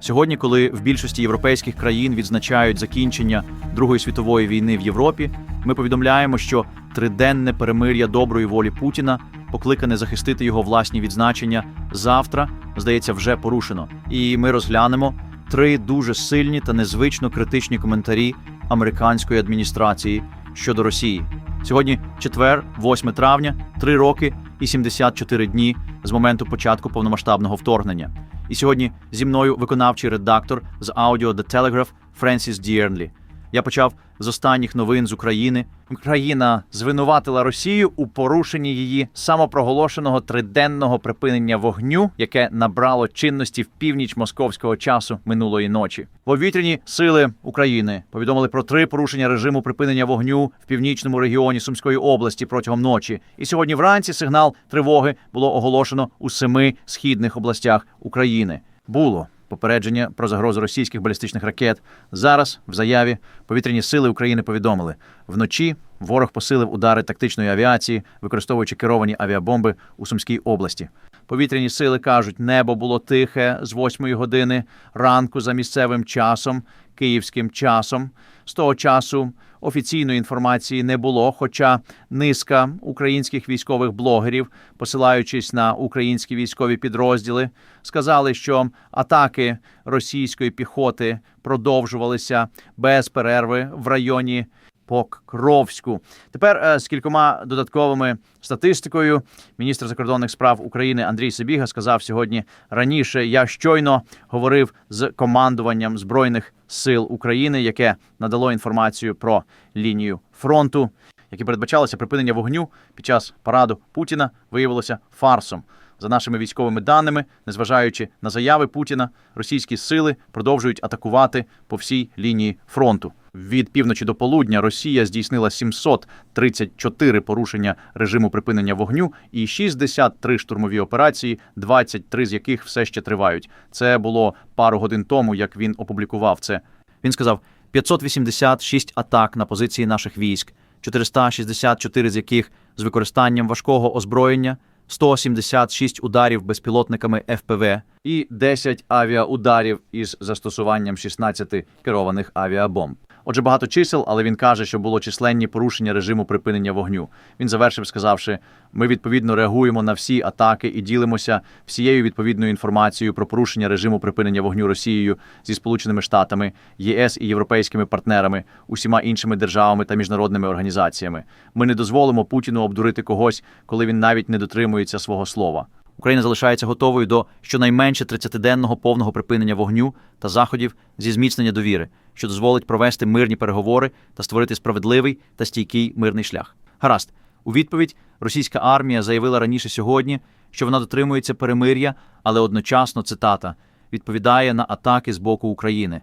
Сьогодні, коли в більшості європейських країн відзначають закінчення Другої світової війни в Європі, ми повідомляємо, що триденне перемир'я доброї волі Путіна, покликане захистити його власні відзначення, завтра здається вже порушено. І ми розглянемо три дуже сильні та незвично критичні коментарі американської адміністрації щодо Росії. Сьогодні четвер, 8 травня, 3 роки і 74 дні з моменту початку повномасштабного вторгнення. І сьогодні зі мною виконавчий редактор з аудіо The Telegraph Френсіс Діернлі. Я почав з останніх новин з України. Україна звинуватила Росію у порушенні її самопроголошеного триденного припинення вогню, яке набрало чинності в північ московського часу минулої ночі. Повітряні сили України повідомили про три порушення режиму припинення вогню в північному регіоні Сумської області протягом ночі. І сьогодні вранці сигнал тривоги було оголошено у семи східних областях України. Було попередження про загрозу російських балістичних ракет. Зараз в заяві повітряні сили України повідомили вночі. Ворог посилив удари тактичної авіації, використовуючи керовані авіабомби у Сумській області. Повітряні сили кажуть, небо було тихе з 8 години ранку за місцевим часом, київським часом. З того часу офіційної інформації не було, хоча низка українських військових блогерів, посилаючись на українські військові підрозділи, сказали, що атаки російської піхоти продовжувалися без перерви в районі. Покровську тепер е, з кількома додатковими статистикою міністр закордонних справ України Андрій Сибіга сказав сьогодні раніше. Я щойно говорив з командуванням збройних сил України, яке надало інформацію про лінію фронту, які передбачалося припинення вогню під час параду Путіна, виявилося фарсом. За нашими військовими даними, незважаючи на заяви Путіна, російські сили продовжують атакувати по всій лінії фронту. Від півночі до полудня Росія здійснила 734 порушення режиму припинення вогню і 63 штурмові операції, 23 з яких все ще тривають. Це було пару годин тому, як він опублікував це. Він сказав: 586 атак на позиції наших військ, 464 з яких з використанням важкого озброєння. 176 ударів безпілотниками ФПВ і 10 авіаударів із застосуванням 16 керованих авіабомб. Отже, багато чисел, але він каже, що було численні порушення режиму припинення вогню. Він завершив, сказавши: ми відповідно реагуємо на всі атаки і ділимося всією відповідною інформацією про порушення режиму припинення вогню Росією зі Сполученими Штатами, ЄС і європейськими партнерами, усіма іншими державами та міжнародними організаціями. Ми не дозволимо Путіну обдурити когось, коли він навіть не дотримується свого слова. Україна залишається готовою до щонайменше 30-денного повного припинення вогню та заходів зі зміцнення довіри, що дозволить провести мирні переговори та створити справедливий та стійкий мирний шлях. Гаразд, у відповідь російська армія заявила раніше сьогодні, що вона дотримується перемир'я, але одночасно цитата відповідає на атаки з боку України.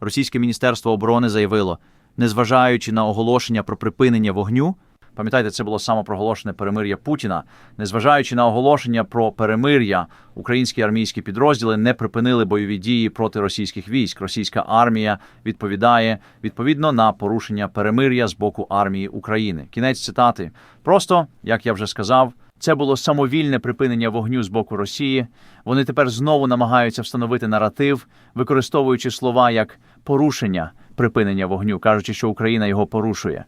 Російське міністерство оборони заявило, незважаючи на оголошення про припинення вогню. Пам'ятаєте, це було самопроголошене перемир'я Путіна. Незважаючи на оголошення про перемир'я, українські армійські підрозділи не припинили бойові дії проти російських військ. Російська армія відповідає відповідно на порушення перемир'я з боку армії України. Кінець цитати. Просто як я вже сказав. Це було самовільне припинення вогню з боку Росії. Вони тепер знову намагаються встановити наратив, використовуючи слова як порушення припинення вогню, кажучи, що Україна його порушує.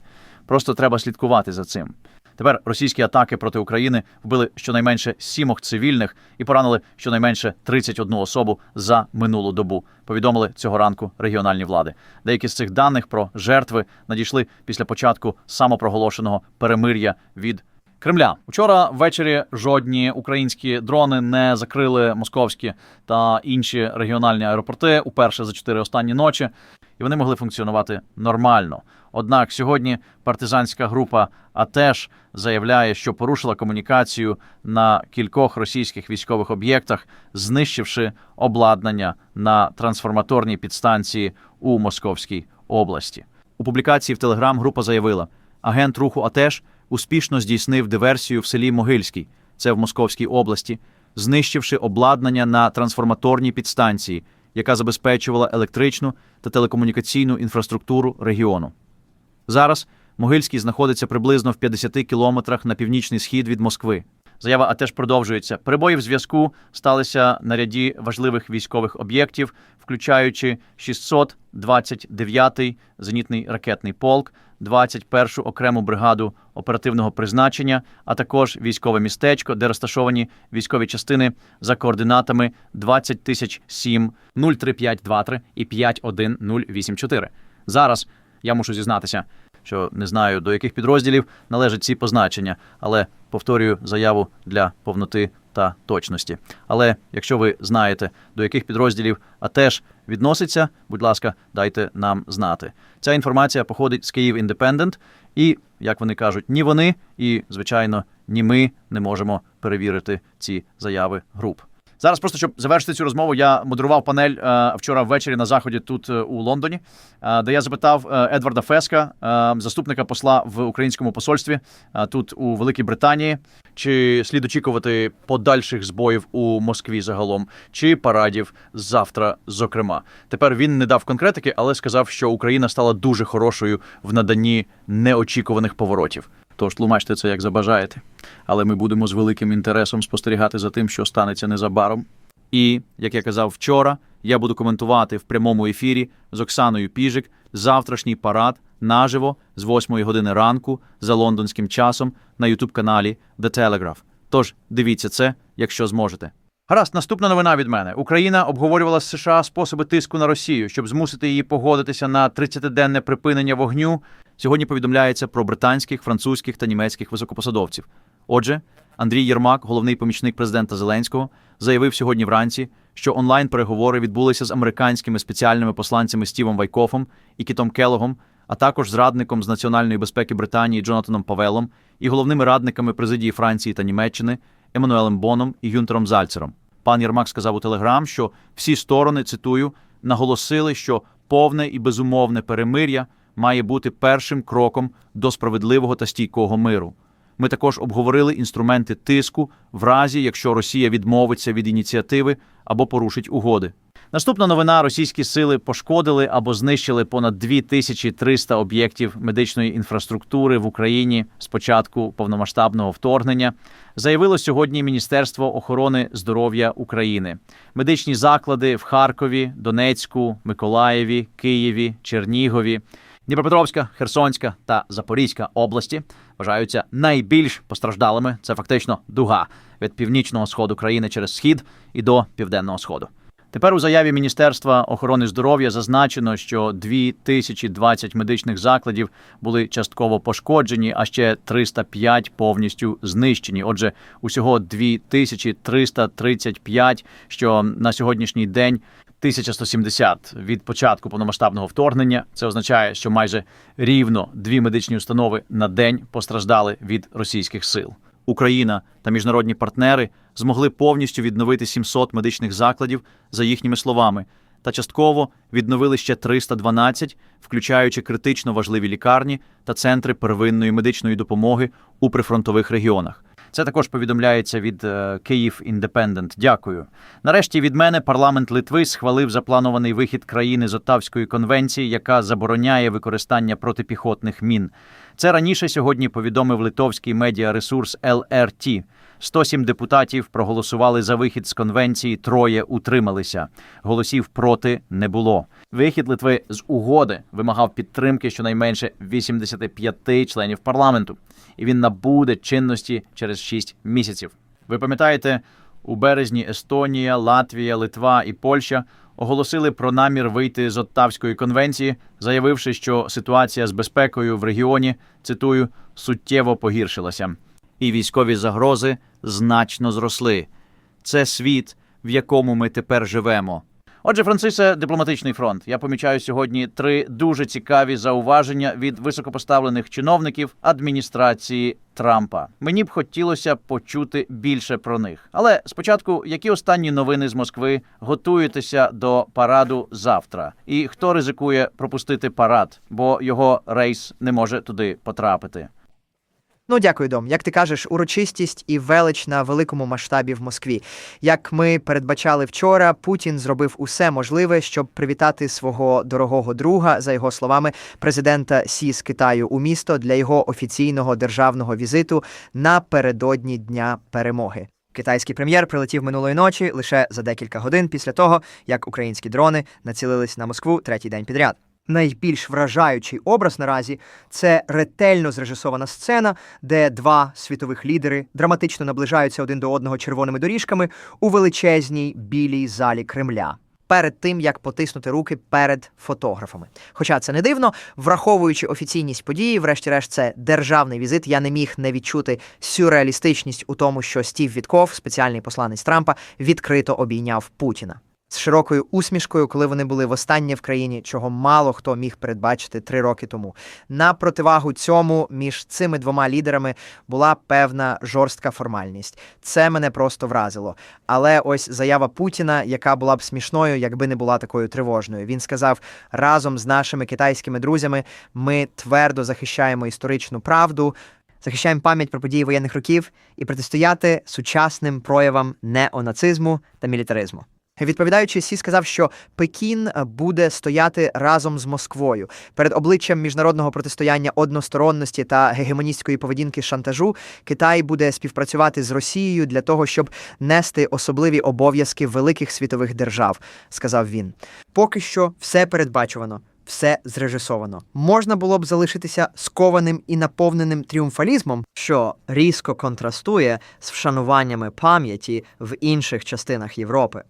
Просто треба слідкувати за цим. Тепер російські атаки проти України вбили щонайменше сімох цивільних і поранили щонайменше 31 особу за минулу добу. Повідомили цього ранку регіональні влади. Деякі з цих даних про жертви надійшли після початку самопроголошеного перемир'я від. Кремля вчора ввечері жодні українські дрони не закрили московські та інші регіональні аеропорти уперше за чотири останні ночі. І вони могли функціонувати нормально. Однак сьогодні партизанська група АТЕШ заявляє, що порушила комунікацію на кількох російських військових об'єктах, знищивши обладнання на трансформаторній підстанції у Московській області. У публікації в Телеграм група заявила, агент руху АТЕШ успішно здійснив диверсію в селі Могильський, це в Московській області, знищивши обладнання на трансформаторній підстанції, яка забезпечувала електричну та телекомунікаційну інфраструктуру регіону. Зараз Могильський знаходиться приблизно в 50 кілометрах на північний схід від Москви. Заява АТЕШ продовжується. Перебої в зв'язку сталися на ряді важливих військових об'єктів, включаючи 629-й зенітний ракетний полк, 21-ю окрему бригаду оперативного призначення, а також військове містечко, де розташовані військові частини за координатами 20 тисяч 7 03523 і 51084. Зараз я мушу зізнатися, що не знаю до яких підрозділів належать ці позначення, але повторюю заяву для повноти та точності. Але якщо ви знаєте, до яких підрозділів АТЕШ відноситься, будь ласка, дайте нам знати. Ця інформація походить з Київ Індепендент, і, як вони кажуть, ні вони, і, звичайно, ні ми не можемо перевірити ці заяви груп. Зараз просто щоб завершити цю розмову, я модерував панель е, вчора ввечері на заході тут е, у Лондоні, е, де я запитав Едварда Феска, заступника посла в українському посольстві тут у Великій Британії, чи слід очікувати подальших збоїв у Москві загалом, чи парадів завтра, зокрема. Тепер він не дав конкретики, але сказав, що Україна стала дуже хорошою в наданні неочікуваних поворотів. Тож тлумачте це як забажаєте. Але ми будемо з великим інтересом спостерігати за тим, що станеться незабаром. І, як я казав вчора, я буду коментувати в прямому ефірі з Оксаною Піжик завтрашній парад наживо з 8 години ранку за лондонським часом на ютуб-каналі The Telegraph. Тож дивіться це, якщо зможете. Гаразд, наступна новина від мене. Україна обговорювала з США способи тиску на Росію, щоб змусити її погодитися на 30-денне припинення вогню. Сьогодні повідомляється про британських, французьких та німецьких високопосадовців. Отже, Андрій Єрмак, головний помічник президента Зеленського, заявив сьогодні вранці, що онлайн-переговори відбулися з американськими спеціальними посланцями Стівом Вайкофом і Кітом Келогом, а також з радником з національної безпеки Британії Джонатаном Павелом і головними радниками президії Франції та Німеччини Еммануелем Боном і Юнтером Зальцером. Пан Єрмак сказав у Телеграм, що всі сторони, цитую, наголосили, що повне і безумовне перемир'я має бути першим кроком до справедливого та стійкого миру. Ми також обговорили інструменти тиску в разі, якщо Росія відмовиться від ініціативи або порушить угоди. Наступна новина: російські сили пошкодили або знищили понад 2300 об'єктів медичної інфраструктури в Україні з початку повномасштабного вторгнення. Заявило сьогодні Міністерство охорони здоров'я України. Медичні заклади в Харкові, Донецьку, Миколаєві, Києві, Чернігові. Дніпропетровська, Херсонська та Запорізька області вважаються найбільш постраждалими. Це фактично дуга від північного сходу країни через схід і до південного сходу. Тепер у заяві Міністерства охорони здоров'я зазначено, що 2020 медичних закладів були частково пошкоджені, а ще 305 повністю знищені. Отже, усього 2335, що на сьогоднішній день 1170 від початку повномасштабного вторгнення. Це означає, що майже рівно дві медичні установи на день постраждали від російських сил. Україна та міжнародні партнери змогли повністю відновити 700 медичних закладів, за їхніми словами, та частково відновили ще 312, включаючи критично важливі лікарні та центри первинної медичної допомоги у прифронтових регіонах. Це також повідомляється від е, Київ Індепендент. Дякую. Нарешті від мене парламент Литви схвалив запланований вихід країни з Оттавської конвенції, яка забороняє використання протипіхотних мін. Це раніше сьогодні повідомив литовський медіаресурс LRT. 107 депутатів проголосували за вихід з конвенції, троє утрималися. Голосів проти не було. Вихід Литви з угоди вимагав підтримки щонайменше 85 членів парламенту, і він набуде чинності через 6 місяців. Ви пам'ятаєте, у березні Естонія, Латвія, Литва і Польща оголосили про намір вийти з Оттавської конвенції, заявивши, що ситуація з безпекою в регіоні цитую суттєво погіршилася, і військові загрози значно зросли. Це світ, в якому ми тепер живемо. Отже, Францисе, дипломатичний фронт. Я помічаю сьогодні три дуже цікаві зауваження від високопоставлених чиновників адміністрації Трампа. Мені б хотілося почути більше про них. Але спочатку, які останні новини з Москви готуєтеся до параду завтра? І хто ризикує пропустити парад, бо його рейс не може туди потрапити? Ну, дякую, Дом. Як ти кажеш, урочистість і велич на великому масштабі в Москві. Як ми передбачали вчора, Путін зробив усе можливе, щоб привітати свого дорогого друга, за його словами, президента Сі з Китаю у місто для його офіційного державного візиту напередодні Дня перемоги. Китайський прем'єр прилетів минулої ночі лише за декілька годин після того, як українські дрони націлились на Москву третій день підряд. Найбільш вражаючий образ наразі це ретельно зрежисована сцена, де два світових лідери драматично наближаються один до одного червоними доріжками у величезній білій залі Кремля. Перед тим як потиснути руки перед фотографами. Хоча це не дивно, враховуючи офіційність події, врешті-решт, це державний візит. Я не міг не відчути сюрреалістичність у тому, що Стів Вітков, спеціальний посланець Трампа, відкрито обійняв Путіна широкою усмішкою, коли вони були востаннє в країні, чого мало хто міг передбачити три роки тому. На противагу цьому між цими двома лідерами була певна жорстка формальність. Це мене просто вразило. Але ось заява Путіна, яка була б смішною, якби не була такою тривожною. Він сказав: разом з нашими китайськими друзями ми твердо захищаємо історичну правду. Захищаємо пам'ять про події воєнних років і протистояти сучасним проявам неонацизму та мілітаризму. Відповідаючи, Сі сказав, що Пекін буде стояти разом з Москвою перед обличчям міжнародного протистояння односторонності та гегемоністської поведінки шантажу. Китай буде співпрацювати з Росією для того, щоб нести особливі обов'язки великих світових держав, сказав він. Поки що все передбачувано. Все зрежисовано. Можна було б залишитися скованим і наповненим тріумфалізмом, що різко контрастує з вшануваннями пам'яті в інших частинах Європи.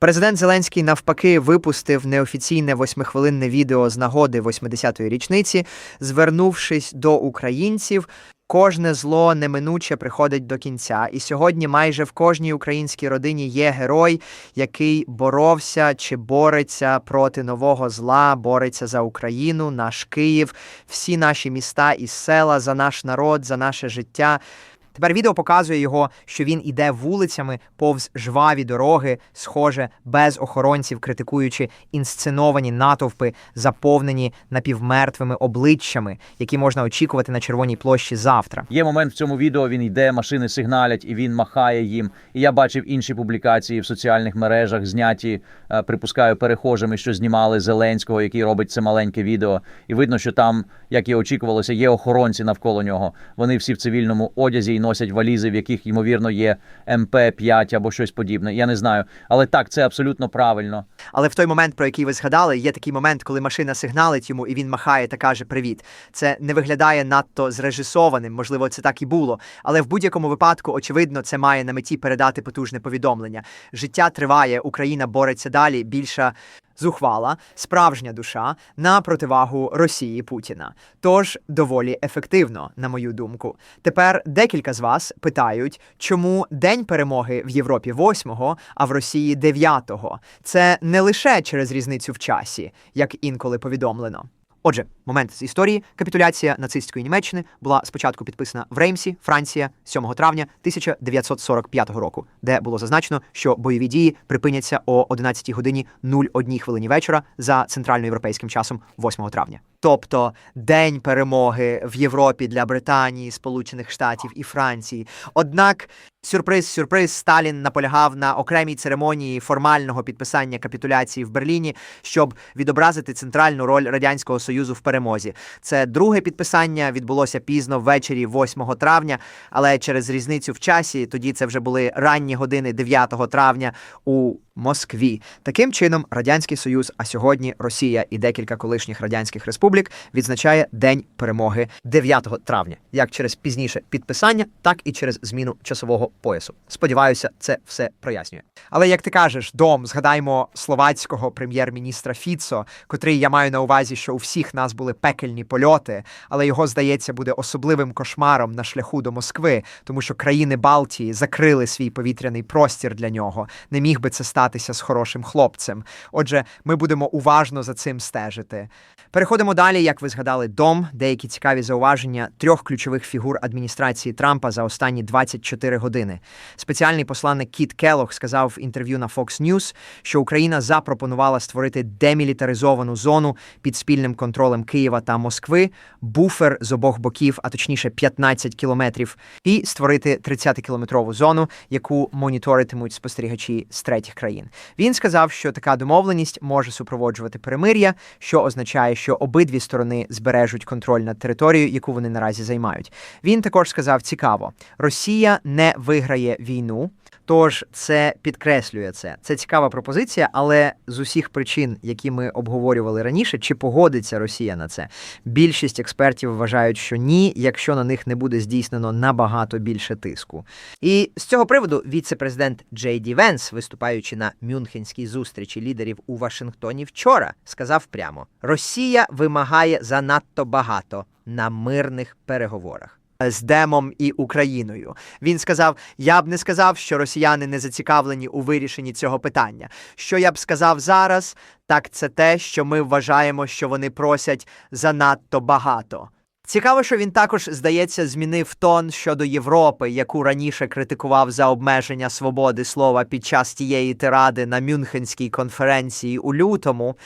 Президент Зеленський навпаки випустив неофіційне восьмихвилинне відео з нагоди 80-ї річниці, звернувшись до українців. Кожне зло неминуче приходить до кінця, і сьогодні майже в кожній українській родині є герой, який боровся чи бореться проти нового зла, бореться за Україну, наш Київ, всі наші міста і села, за наш народ, за наше життя. Тепер відео показує його, що він іде вулицями повз жваві дороги, схоже, без охоронців, критикуючи інсценовані натовпи, заповнені напівмертвими обличчями, які можна очікувати на червоній площі завтра. Є момент в цьому відео. Він йде, машини сигналять, і він махає їм. І я бачив інші публікації в соціальних мережах, зняті, е, припускаю, перехожими, що знімали Зеленського, який робить це маленьке відео. І видно, що там, як і очікувалося, є охоронці навколо нього. Вони всі в цивільному одязі і носять валізи, в яких ймовірно є МП 5 або щось подібне. Я не знаю, але так, це абсолютно правильно. Але в той момент, про який ви згадали, є такий момент, коли машина сигналить йому і він махає та каже Привіт. Це не виглядає надто зрежисованим, можливо, це так і було. Але в будь-якому випадку, очевидно, це має на меті передати потужне повідомлення. Життя триває, Україна бореться далі. Більша зухвала, справжня душа на противагу Росії Путіна. Тож доволі ефективно, на мою думку. Тепер декілька з вас питають, чому День перемоги в Європі 8-го, а в Росії 9-го. Це не лише через різницю в часі, як інколи повідомлено. Отже, момент з історії капітуляція нацистської Німеччини була спочатку підписана в Реймсі, Франція, 7 травня 1945 року, де було зазначено, що бойові дії припиняться о 11 годині 01 хвилині вечора за центральноєвропейським часом 8 травня. Тобто День перемоги в Європі для Британії, Сполучених Штатів і Франції. Однак Сюрприз, сюрприз, Сталін наполягав на окремій церемонії формального підписання капітуляції в Берліні, щоб відобразити центральну роль радянського союзу в перемозі. Це друге підписання відбулося пізно ввечері 8 травня, але через різницю в часі тоді це вже були ранні години 9 травня у Москві. Таким чином, радянський союз, а сьогодні Росія і декілька колишніх радянських республік відзначає День перемоги 9 травня, як через пізніше підписання, так і через зміну часового поясу. Сподіваюся, це все прояснює. Але як ти кажеш, дом, згадаймо словацького прем'єр-міністра Фіцо, котрий я маю на увазі, що у всіх нас були пекельні польоти, але його здається буде особливим кошмаром на шляху до Москви, тому що країни Балтії закрили свій повітряний простір для нього. Не міг би це стати гратися з хорошим хлопцем. Отже, ми будемо уважно за цим стежити. Переходимо далі. Як ви згадали, дом, деякі цікаві зауваження трьох ключових фігур адміністрації Трампа за останні 24 години. Спеціальний посланник Кіт Келлог сказав в інтерв'ю на Fox News, що Україна запропонувала створити демілітаризовану зону під спільним контролем Києва та Москви, буфер з обох боків, а точніше 15 кілометрів, і створити 30-кілометрову зону, яку моніторитимуть спостерігачі з третіх країн. Він сказав, що така домовленість може супроводжувати перемир'я, що означає, що обидві сторони збережуть контроль над територією, яку вони наразі займають. Він також сказав: цікаво, Росія не виграє війну. Тож це підкреслює це. Це цікава пропозиція, але з усіх причин, які ми обговорювали раніше, чи погодиться Росія на це? Більшість експертів вважають, що ні, якщо на них не буде здійснено набагато більше тиску. І з цього приводу віце-президент Джей Ді Венс, виступаючи на Мюнхенській зустрічі лідерів у Вашингтоні вчора, сказав прямо: Росія вимагає занадто багато на мирних переговорах. З Демом і Україною він сказав: Я б не сказав, що росіяни не зацікавлені у вирішенні цього питання. Що я б сказав зараз, так це те, що ми вважаємо, що вони просять занадто багато. Цікаво, що він також, здається, змінив тон щодо Європи, яку раніше критикував за обмеження свободи слова під час тієї тиради на Мюнхенській конференції у лютому,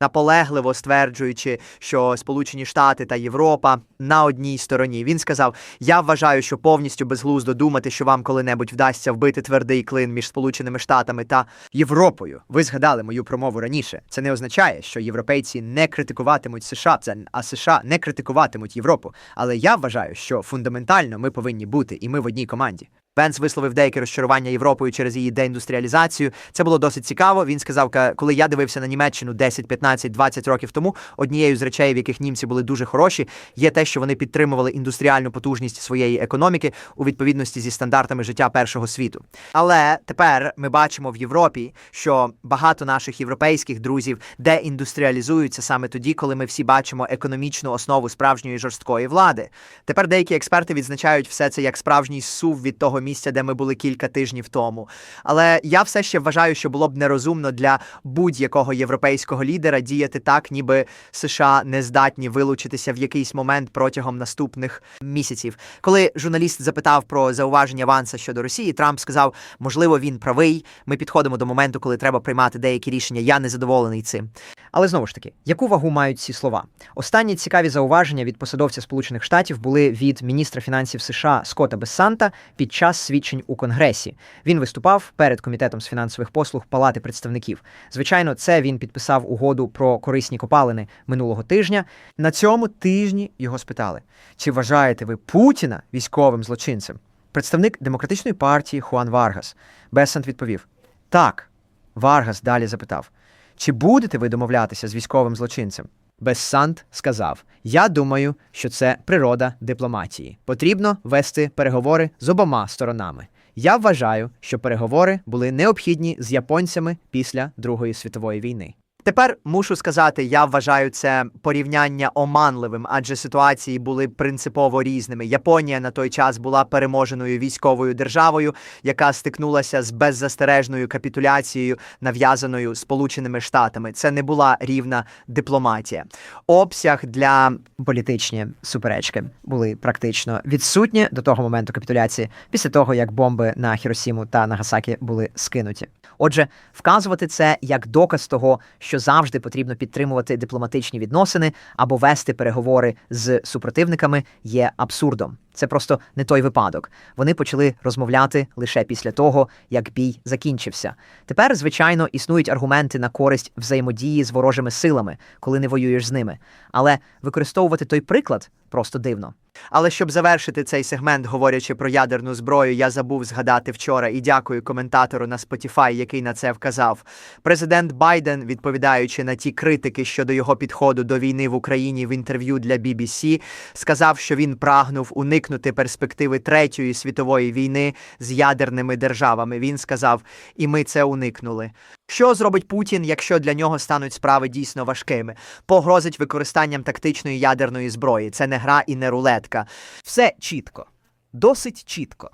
наполегливо стверджуючи, що Сполучені Штати та Європа на одній стороні. Він сказав: Я вважаю, що повністю безглуздо думати, що вам коли-небудь вдасться вбити твердий клин між Сполученими Штатами та Європою. Ви згадали мою промову раніше. Це не означає, що європейці не критикуватимуть США, а США не критикуватимуть Європу. Але я вважаю, що фундаментально ми повинні бути, і ми в одній команді. Венс висловив деяке розчарування Європою через її деіндустріалізацію. Це було досить цікаво. Він сказав, коли я дивився на Німеччину 10, 15, 20 років тому, однією з речей, в яких німці були дуже хороші, є те, що вони підтримували індустріальну потужність своєї економіки у відповідності зі стандартами життя першого світу. Але тепер ми бачимо в Європі, що багато наших європейських друзів деіндустріалізуються саме тоді, коли ми всі бачимо економічну основу справжньої жорсткої влади. Тепер деякі експерти відзначають все це як справжній сув від того місця, де ми були кілька тижнів тому. Але я все ще вважаю, що було б нерозумно для будь-якого європейського лідера діяти так, ніби США не здатні вилучитися в якийсь момент протягом наступних місяців. Коли журналіст запитав про зауваження Ванса щодо Росії, Трамп сказав, можливо, він правий. Ми підходимо до моменту, коли треба приймати деякі рішення. Я не задоволений цим. Але знову ж таки, яку вагу мають ці слова? Останні цікаві зауваження від посадовця Сполучених Штатів були від міністра фінансів США Скотта Бессанта під час свідчень у Конгресі. Він виступав перед комітетом з фінансових послуг Палати представників. Звичайно, це він підписав угоду про корисні копалини минулого тижня. На цьому тижні його спитали: чи вважаєте ви Путіна військовим злочинцем? Представник демократичної партії Хуан Варгас. Бессант відповів: Так. Варгас далі запитав: чи будете ви домовлятися з військовим злочинцем? Бессант сказав: Я думаю, що це природа дипломатії. Потрібно вести переговори з обома сторонами. Я вважаю, що переговори були необхідні з японцями після Другої світової війни. Тепер мушу сказати, я вважаю це порівняння оманливим, адже ситуації були принципово різними. Японія на той час була переможеною військовою державою, яка стикнулася з беззастережною капітуляцією, нав'язаною Сполученими Штатами. Це не була рівна дипломатія. Обсяг для політичні суперечки були практично відсутні до того моменту капітуляції, після того як бомби на Хіросіму та Нагасакі були скинуті. Отже, вказувати це як доказ того, що завжди потрібно підтримувати дипломатичні відносини або вести переговори з супротивниками, є абсурдом. Це просто не той випадок. Вони почали розмовляти лише після того, як бій закінчився. Тепер, звичайно, існують аргументи на користь взаємодії з ворожими силами, коли не воюєш з ними. Але використовувати той приклад просто дивно. Але щоб завершити цей сегмент, говорячи про ядерну зброю, я забув згадати вчора і дякую коментатору на Spotify, який на це вказав. Президент Байден, відповідаючи на ті критики щодо його підходу до війни в Україні в інтерв'ю для BBC, сказав, що він прагнув уникнути перспективи третьої світової війни з ядерними державами. Він сказав, і ми це уникнули. Що зробить Путін, якщо для нього стануть справи дійсно важкими? Погрозить використанням тактичної ядерної зброї. Це не гра і не рулетка. Все чітко, досить чітко.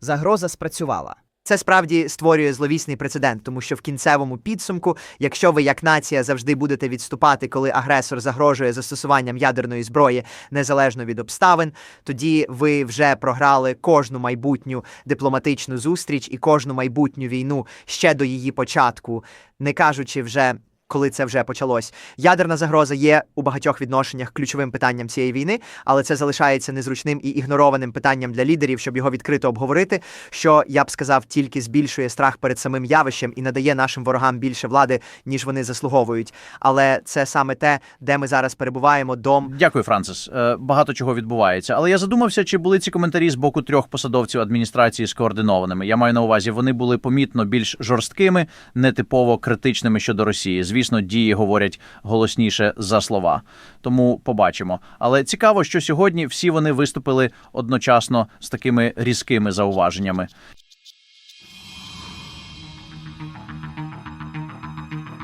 Загроза спрацювала. Це справді створює зловісний прецедент, тому що в кінцевому підсумку, якщо ви як нація завжди будете відступати, коли агресор загрожує застосуванням ядерної зброї незалежно від обставин, тоді ви вже програли кожну майбутню дипломатичну зустріч і кожну майбутню війну ще до її початку, не кажучи вже. Коли це вже почалось, ядерна загроза є у багатьох відношеннях ключовим питанням цієї війни, але це залишається незручним і ігнорованим питанням для лідерів, щоб його відкрито обговорити. Що я б сказав, тільки збільшує страх перед самим явищем і надає нашим ворогам більше влади, ніж вони заслуговують. Але це саме те, де ми зараз перебуваємо. Дом Дякую, Францис. Е, Багато чого відбувається. Але я задумався, чи були ці коментарі з боку трьох посадовців адміністрації скоординованими. Я маю на увазі, вони були помітно більш жорсткими, нетипово критичними щодо Росії. Звісно, дії говорять голосніше за слова. Тому побачимо. Але цікаво, що сьогодні всі вони виступили одночасно з такими різкими зауваженнями.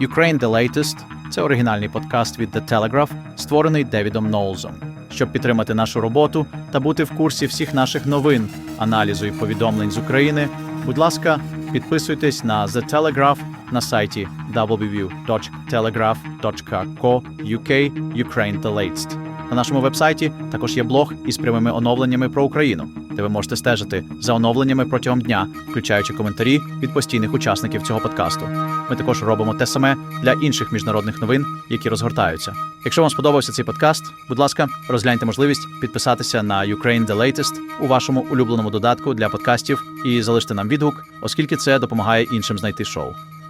Ukraine The Latest – це оригінальний подкаст від The Telegraph, створений Девідом Ноулзом. Щоб підтримати нашу роботу та бути в курсі всіх наших новин, аналізу і повідомлень з України, будь ласка, підписуйтесь на The Telegraph на сайті www.telegraph.co.uk Ukraine The Latest. На нашому вебсайті також є блог із прямими оновленнями про Україну, де ви можете стежити за оновленнями протягом дня, включаючи коментарі від постійних учасників цього подкасту. Ми також робимо те саме для інших міжнародних новин, які розгортаються. Якщо вам сподобався цей подкаст, будь ласка, розгляньте можливість підписатися на Ukraine The Latest у вашому улюбленому додатку для подкастів і залиште нам відгук, оскільки це допомагає іншим знайти шоу.